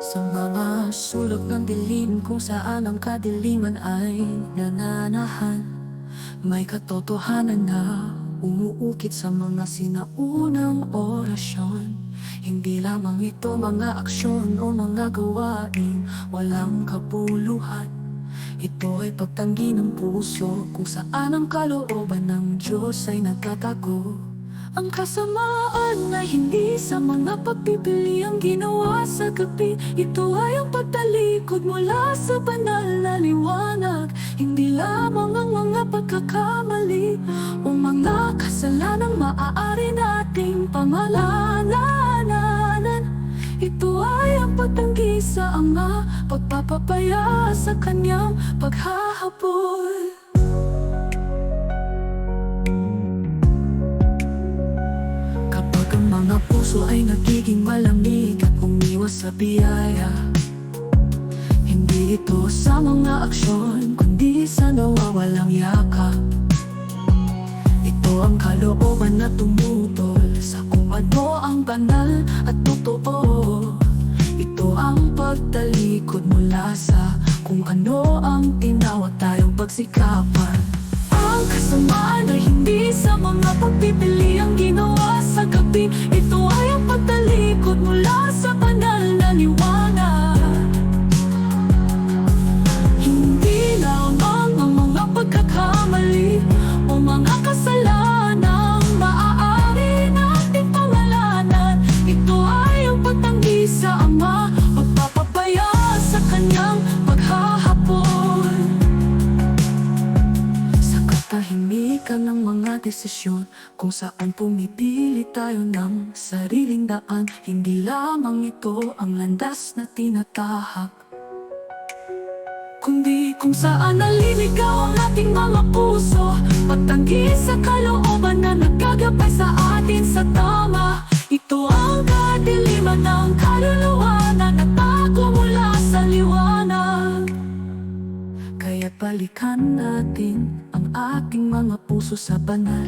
Sa mga sulok ng dilim kung saan ang kadiliman ay nananahan May katotohanan na umuukit sa mga sinaunang orasyon. Hindi lamang ito mga aksyon o mga gawain walang kapuluhan Ito ay pagtanggi ng puso kung saan ang kalooban ng Diyos ay nagtatago ang kasamaan ay hindi sa mga pagpipili ang ginawa sa gabi. Ito ay ang pagtalikod mula sa banal na liwanag. Hindi lamang ang mga pagkakamali o mga kasalanang maaari nating pamalalanan. Ito ay ang pagtanggi sa Ama Pagpapapaya sa Kanyang paghahabol mga puso ay nagiging malamig at umiwas sa biyaya. Hindi ito sa mga aksyon, kundi sa nawawalang yakap. Ito ang kalooban na tumutol sa kung ano ang banal at totoo. Ito ang pagtalikod mula sa kung ano ang tinawag tayong pagsikapan. Ang kasamaan ay hindi sa mga pagpipili ang ginawa desisyon Kung saan pumipili tayo ng sariling daan. Hindi lamang ito ang landas na tinatahak Kundi kung saan naliligaw ang ating mga puso. Pagtanggi sa kalooban na nagkagabay sa atin sa balikan natin ang ating mga puso sa banal.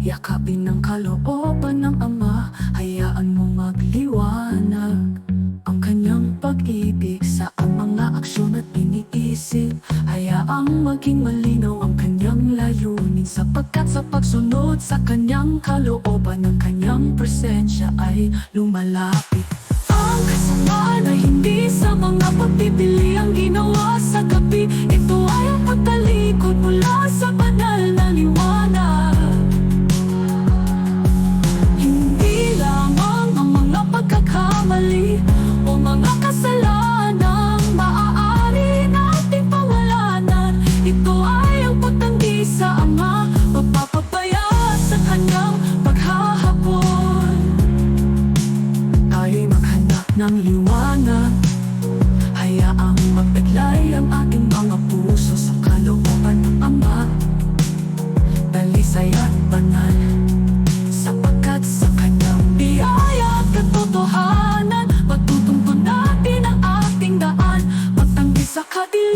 Yakapin ng kalooban ng Ama Hayaan mo magliwanag Ang kanyang pag-ibig sa mga aksyon at iniisip. Hayaang maging malinaw ang kanyang layunin Sapagkat sa pagsunod sa kanyang kalooban Ang kanyang presensya ay lumalapit. Ang kasamaan ay hindi sa mga pagpipili ang ginawa cut the